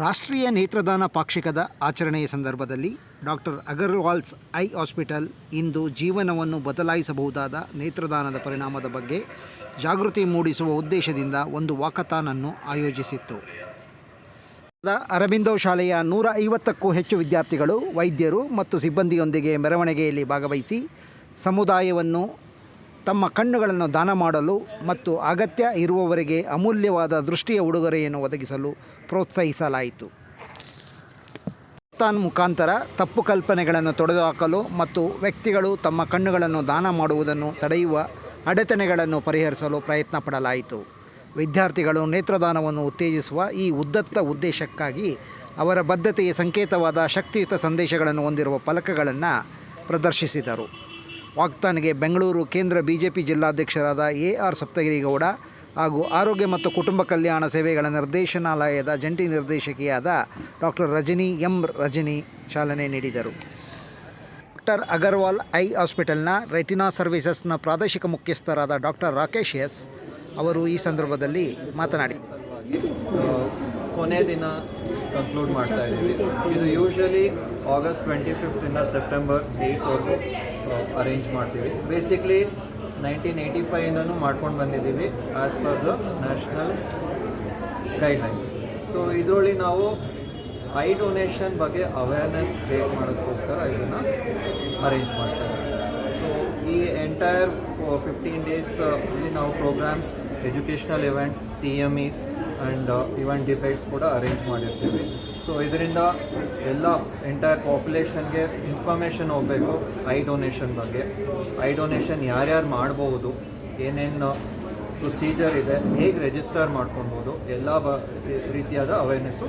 ರಾಷ್ಟ್ರೀಯ ನೇತ್ರದಾನ ಪಾಕ್ಷಿಕದ ಆಚರಣೆಯ ಸಂದರ್ಭದಲ್ಲಿ ಡಾಕ್ಟರ್ ಅಗರ್ವಾಲ್ಸ್ ಐ ಹಾಸ್ಪಿಟಲ್ ಇಂದು ಜೀವನವನ್ನು ಬದಲಾಯಿಸಬಹುದಾದ ನೇತ್ರದಾನದ ಪರಿಣಾಮದ ಬಗ್ಗೆ ಜಾಗೃತಿ ಮೂಡಿಸುವ ಉದ್ದೇಶದಿಂದ ಒಂದು ವಾಕಥಾನನ್ನು ಆಯೋಜಿಸಿತ್ತು. ಅರಬಿಂದೋ ಶಾಲೆಯ ನೂರ ಐವತ್ತಕ್ಕೂ ಹೆಚ್ಚು ವಿದ್ಯಾರ್ಥಿಗಳು, ವೈದ್ಯರು ಮತ್ತು ಸಿಬ್ಬಂದಿಯೊಂದಿಗೆ ಮೆರವಣಿಗೆಯಲ್ಲಿ ಭಾಗವಹಿಸಿ ಸಮುದಾಯವನ್ನು ತಮ್ಮ ಕಣ್ಣುಗಳನ್ನು ದಾನ ಮಾಡಲು ಮತ್ತು ಅಗತ್ಯ ಇರುವವರಿಗೆ ಅಮೂಲ್ಯವಾದ ದೃಷ್ಟಿಯ ಉಡುಗೊರೆಯನ್ನು ಒದಗಿಸಲು ಪ್ರೋತ್ಸಾಹಿಸಲಾಯಿತು. ತಾನ್ ಮುಖಾಂತರ ತಪ್ಪು ಕಲ್ಪನೆಗಳನ್ನು ತೊಡೆದುಹಾಕಲು ಮತ್ತು ವ್ಯಕ್ತಿಗಳು ತಮ್ಮ ಕಣ್ಣುಗಳನ್ನು ದಾನ ಮಾಡುವುದನ್ನು ತಡೆಯುವ ಅಡೆತಣೆಗಳನ್ನು ಪರಿಹರಿಸಲು ಪ್ರಯತ್ನ ಪಡಲಾಯಿತು ವಿದ್ಯಾರ್ಥಿಗಳು ನೇತ್ರದಾನವನ್ನು ಉತ್ತೇಜಿಸುವ ಈ ಉದ್ದತ್ತ ಉದ್ದೇಶಕ್ಕಾಗಿ ಅವರ ಬದ್ಧತೆಯ ಸಂಕೇತವಾದ ಶಕ್ತಿಯುತ ಸಂದೇಶಗಳನ್ನು ಹೊಂದಿರುವ ಫಲಕಗಳನ್ನು ಪ್ರದರ್ಶಿಸಿದರು. ವಾಗ್ತಾನ್ಗೆ ಬೆಂಗಳೂರು ಕೇಂದ್ರ ಬಿಜೆಪಿ ಜಿಲ್ಲಾಧ್ಯಕ್ಷರಾದ ಎ ಆರ್ ಸಪ್ತಗಿರಿಗೌಡ ಹಾಗೂ ಆರೋಗ್ಯ ಮತ್ತು ಕುಟುಂಬ ಕಲ್ಯಾಣ ಸೇವೆಗಳ ನಿರ್ದೇಶನಾಲಯದ ಜಂಟಿ ನಿರ್ದೇಶಕಿಯಾದ ಡಾಕ್ಟರ್ ರಜನಿ ಎಂ ರಜನಿ ಚಾಲನೆ ನೀಡಿದರು. ಡಾಕ್ಟರ್ ಅಗರ್ವಾಲ್ ಐ ಹಾಸ್ಪಿಟಲ್ನ ರೆಟಿನಾ ಸರ್ವಿಸಸ್ನ ಪ್ರಾದೇಶಿಕ ಮುಖ್ಯಸ್ಥರಾದ ಡಾಕ್ಟರ್ ರಾಕೇಶ್ ಎಸ್ ಅವರು ಈ ಸಂದರ್ಭದಲ್ಲಿ ಮಾತನಾಡಿ ಕೊನೆ ದಿನ ಕನ್ಕ್ಲೂಡ್ ಮಾಡ್ತಾ ಇದ್ದೀವಿ. ಇದು ಯೂಶ್ವಲಿ ಆಗಸ್ಟ್ ಟ್ವೆಂಟಿ ಫಿಫ್ತಿಂದ ಸೆಪ್ಟೆಂಬರ್ ಏಯ್ಟ್ವರೆಗೂ ಅರೇಂಜ್ ಮಾಡ್ತೀವಿ. ಬೇಸಿಕ್ಲಿ ನೈನ್ಟೀನ್ ಏಯ್ಟಿ ಫೈವಿಂದನೂ ಮಾಡ್ಕೊಂಡು ಬಂದಿದ್ದೀವಿ as per the national guidelines so ಇದರಲ್ಲಿ ನಾವು ಐ ಡೊನೇಷನ್ ಬಗ್ಗೆ ಅವೇರ್ನೆಸ್ ಕ್ರಿಯೇಟ್ ಮಾಡೋದಕ್ಕೋಸ್ಕರ ಇದನ್ನು ಅರೇಂಜ್ ಮಾಡ್ತಾ ಈ ಎಂಟೈರ್ ಫಿಫ್ಟೀನ್ ಡೇಸ್ ಇಲ್ಲಿ ನಾವು programmes educational events C M Es and event debates ಕೂಡ ಅರೇಂಜ್ ಮಾಡಿರ್ತೀವಿ. ಸೊ ಇದರಿಂದ ಎಲ್ಲ ಎಂಟೈರ್ ಪಾಪ್ಯುಲೇಷನ್ಗೆ ಇನ್ಫಾರ್ಮೇಷನ್ ಹೋಗಬೇಕು ಐ ಡೊನೇಷನ್ ಬಗ್ಗೆ. ಐ ಡೊನೇಷನ್ ಯಾರ್ಯಾರು ಮಾಡ್ಬೋದು, ಏನೇನು ಪ್ರೊಸೀಜರ್ ಇದೆ, ಹೇಗೆ ರಿಜಿಸ್ಟರ್ ಮಾಡ್ಕೊಬೋದು ಎಲ್ಲ ಬ, ರೀತಿಯಾದ ಅವೇರ್ನೆಸ್ಸು